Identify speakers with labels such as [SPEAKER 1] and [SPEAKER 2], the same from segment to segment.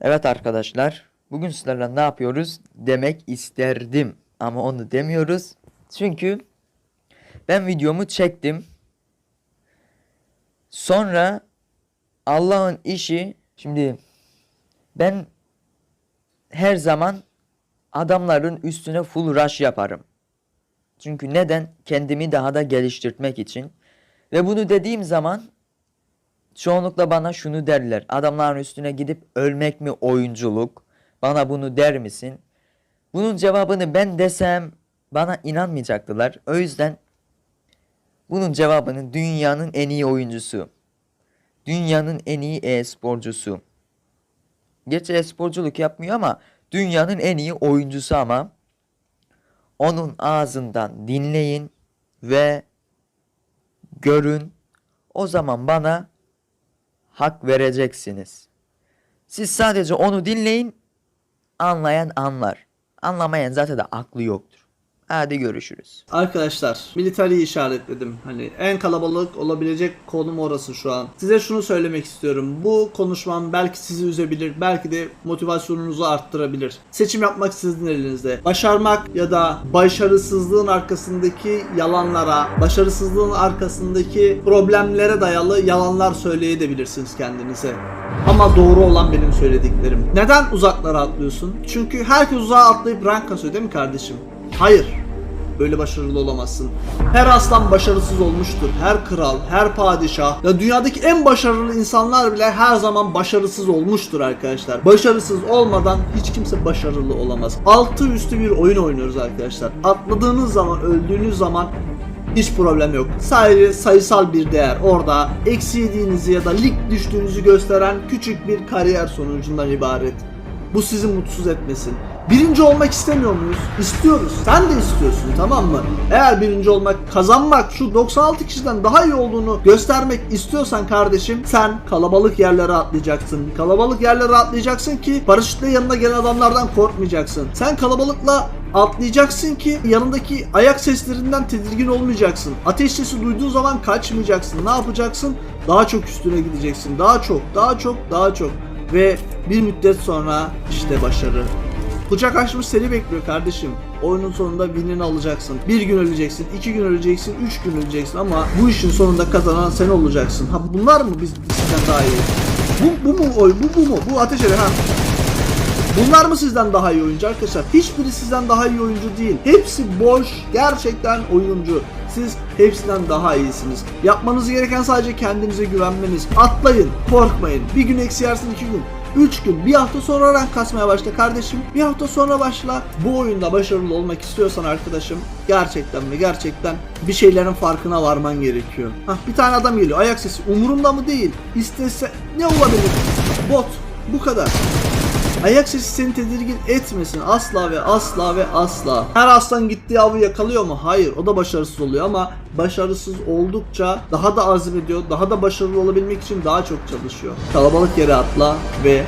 [SPEAKER 1] Evet arkadaşlar, bugün sizlerle ne yapıyoruz demek isterdim ama onu demiyoruz. Çünkü ben videomu çektim. Sonra Allah'ın işi şimdi ben her zaman adamların üstüne full rush yaparım. Çünkü neden? Kendimi daha da geliştirmek için. Ve bunu dediğim zaman çoğunlukla bana şunu derler. Adamların üstüne gidip ölmek mi oyunculuk? Bana bunu der misin? Bunun cevabını ben desem bana inanmayacaktılar. O yüzden bunun cevabını dünyanın en iyi oyuncusu. Dünyanın en iyi e-sporcusu. Gerçi e-sporculuk yapmıyor ama dünyanın en iyi oyuncusu ama onun ağzından dinleyin ve görün. O zaman bana hak vereceksiniz. Siz sadece onu dinleyin, anlayan anlar. Anlamayan zaten de aklı yoktur. Hadi görüşürüz.
[SPEAKER 2] Arkadaşlar militariyi işaretledim. Hani en kalabalık olabilecek konum orası şu an. Size şunu söylemek istiyorum. Bu konuşmam belki sizi üzebilir. Belki de motivasyonunuzu arttırabilir. Seçim yapmak sizin elinizde. Başarmak ya da başarısızlığın arkasındaki yalanlara, başarısızlığın arkasındaki problemlere dayalı yalanlar söyleyebilirsiniz kendinize. Ama doğru olan benim söylediklerim. Neden uzaklara atlıyorsun? Çünkü herkes uzağa atlayıp rank kasıyor değil mi kardeşim? Hayır. Böyle başarılı olamazsın. Her aslan başarısız olmuştur. Her kral, her padişah. Ya dünyadaki en başarılı insanlar bile her zaman başarısız olmuştur arkadaşlar. Başarısız olmadan hiç kimse başarılı olamaz. Altı üstü bir oyun oynuyoruz arkadaşlar. Atladığınız zaman, öldüğünüz zaman hiç problem yok. Sadece sayısal bir değer orada eksi ya da lig düştüğünüzü gösteren küçük bir kariyer sonucundan ibaret. Bu sizi mutsuz etmesin. Birinci olmak istemiyor muyuz? İstiyoruz. Sen de istiyorsun tamam mı? Eğer birinci olmak, kazanmak, şu 96 kişiden daha iyi olduğunu göstermek istiyorsan kardeşim sen kalabalık yerlere atlayacaksın. Kalabalık yerlere atlayacaksın ki paraşütle yanına gelen adamlardan korkmayacaksın. Sen kalabalıkla atlayacaksın ki yanındaki ayak seslerinden tedirgin olmayacaksın. Ateş sesi duyduğun zaman kaçmayacaksın. Ne yapacaksın? Daha çok üstüne gideceksin. Daha çok, daha çok, daha çok. Ve bir müddet sonra işte başarı. Kucak açmış seni bekliyor kardeşim. Oyunun sonunda winini alacaksın. Bir gün öleceksin, iki gün öleceksin, üç gün öleceksin ama bu işin sonunda kazanan sen olacaksın. Ha bunlar mı biz sizden daha iyi? Bu, bu mu oy? Bu, bu mu? Bu ateş eder ha. Bunlar mı sizden daha iyi oyuncu arkadaşlar? Hiçbiri sizden daha iyi oyuncu değil. Hepsi boş, gerçekten oyuncu. Siz hepsinden daha iyisiniz. Yapmanız gereken sadece kendinize güvenmeniz. Atlayın, korkmayın. Bir gün eksi yersin, iki gün. 3 gün, bir hafta sonra rank kasmaya başla kardeşim. Bir hafta sonra başla. Bu oyunda başarılı olmak istiyorsan arkadaşım gerçekten ve gerçekten bir şeylerin farkına varman gerekiyor. Hah bir tane adam geliyor ayak sesi umurumda mı değil. İstese ne olabilir? Bot. Bu kadar. Ayak sesi seni tedirgin etmesin asla ve asla ve asla. Her aslan gittiği avı yakalıyor mu? Hayır o da başarısız oluyor ama başarısız oldukça daha da azmediyor, daha da başarılı olabilmek için daha çok çalışıyor. Kalabalık yere atla ve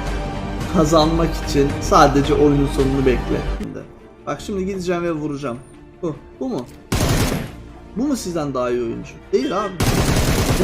[SPEAKER 2] kazanmak için sadece oyunun sonunu bekle. Şimdi, bak şimdi gideceğim ve vuracağım. Bu, bu mu? Bu mu sizden daha iyi oyuncu? Değil abi.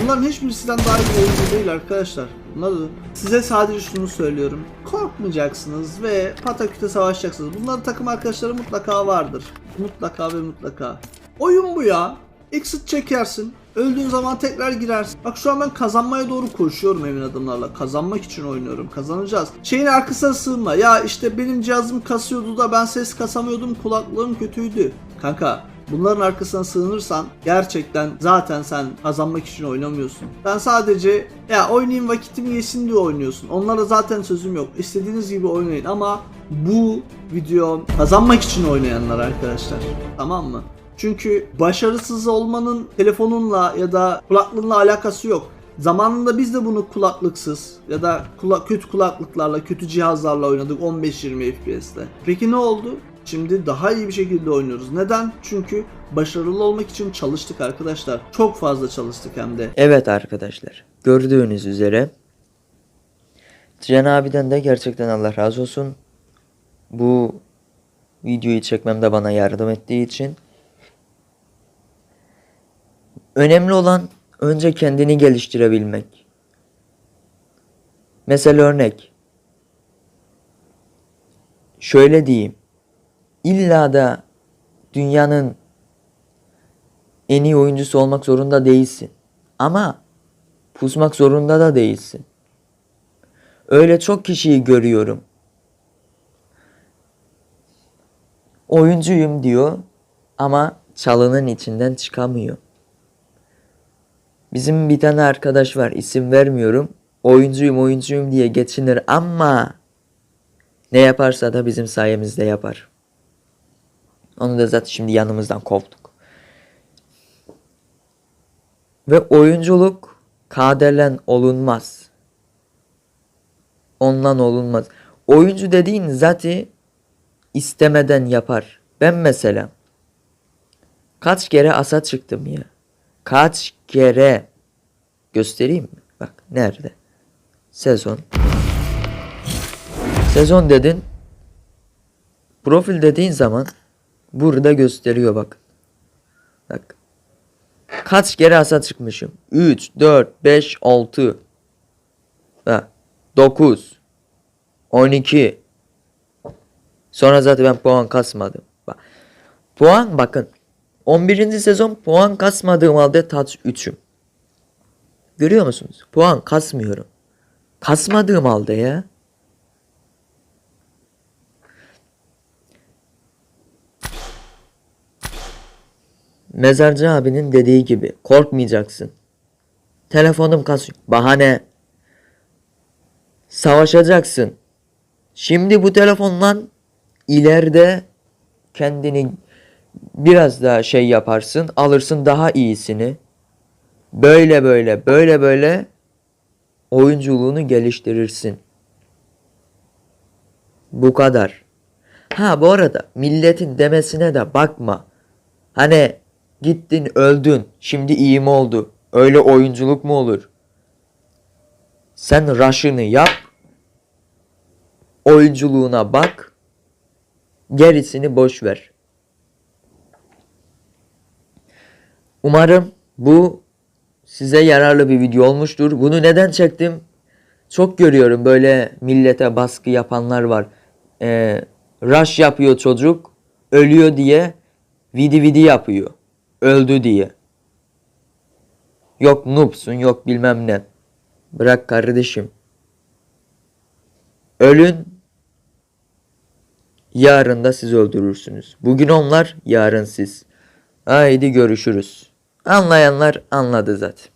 [SPEAKER 2] Bunların hiçbiri sizden daha iyi oyuncu değil arkadaşlar. Da- size sadece şunu söylüyorum. Korkmayacaksınız ve pataküte savaşacaksınız. Bunların takım arkadaşları mutlaka vardır. Mutlaka ve mutlaka. Oyun bu ya. Exit çekersin. Öldüğün zaman tekrar girersin. Bak şu an ben kazanmaya doğru koşuyorum emin adımlarla. Kazanmak için oynuyorum. Kazanacağız. Şeyin arkasına sığınma. Ya işte benim cihazım kasıyordu da ben ses kasamıyordum. Kulaklığım kötüydü. Kanka Bunların arkasına sığınırsan gerçekten zaten sen kazanmak için oynamıyorsun. Ben sadece ya oynayayım vakitimi yesin diye oynuyorsun. Onlara zaten sözüm yok. İstediğiniz gibi oynayın ama bu video kazanmak için oynayanlar arkadaşlar. Tamam mı? Çünkü başarısız olmanın telefonunla ya da kulaklığınla alakası yok. Zamanında biz de bunu kulaklıksız ya da kula- kötü kulaklıklarla, kötü cihazlarla oynadık 15-20 FPS'te. Peki ne oldu? Şimdi daha iyi bir şekilde oynuyoruz. Neden? Çünkü başarılı olmak için çalıştık arkadaşlar. Çok fazla çalıştık hem de.
[SPEAKER 1] Evet arkadaşlar, gördüğünüz üzere Cihan abiden de gerçekten Allah razı olsun. Bu videoyu çekmemde bana yardım ettiği için. Önemli olan önce kendini geliştirebilmek. Mesela örnek. şöyle diyeyim. İlla da dünyanın en iyi oyuncusu olmak zorunda değilsin. Ama pusmak zorunda da değilsin. Öyle çok kişiyi görüyorum. Oyuncuyum diyor ama çalının içinden çıkamıyor. Bizim bir tane arkadaş var isim vermiyorum. Oyuncuyum oyuncuyum diye geçinir ama ne yaparsa da bizim sayemizde yapar. Onu da zaten şimdi yanımızdan kovduk. Ve oyunculuk kaderlen olunmaz. Ondan olunmaz. Oyuncu dediğin zaten istemeden yapar. Ben mesela kaç kere asa çıktım ya. Kaç kere göstereyim mi? Bak nerede? Sezon. Sezon dedin. Profil dediğin zaman burada gösteriyor bak. Bak. Kaç kere asa çıkmışım? 3, 4, 5, 6. Ha, 9. 12. Sonra zaten ben puan kasmadım. Bak. Puan bakın. 11. sezon puan kasmadığım halde taç 3'üm. Görüyor musunuz? Puan kasmıyorum. Kasmadığım halde ya. Mezarcı abinin dediği gibi korkmayacaksın. Telefonum kasıyor. Bahane. Savaşacaksın. Şimdi bu telefonla ileride kendini biraz daha şey yaparsın, alırsın daha iyisini. Böyle böyle, böyle böyle oyunculuğunu geliştirirsin. Bu kadar. Ha bu arada milletin demesine de bakma. Hani gittin öldün, şimdi iyi mi oldu? Öyle oyunculuk mu olur? Sen rush'ını yap. Oyunculuğuna bak. Gerisini boş ver. Umarım bu size yararlı bir video olmuştur. Bunu neden çektim? Çok görüyorum böyle millete baskı yapanlar var. Ee, rush yapıyor çocuk. Ölüyor diye vidi vidi yapıyor. Öldü diye. Yok noobsun yok bilmem ne. Bırak kardeşim. Ölün. Yarın da siz öldürürsünüz. Bugün onlar, yarın siz. Haydi görüşürüz. Anlayanlar anladı zaten.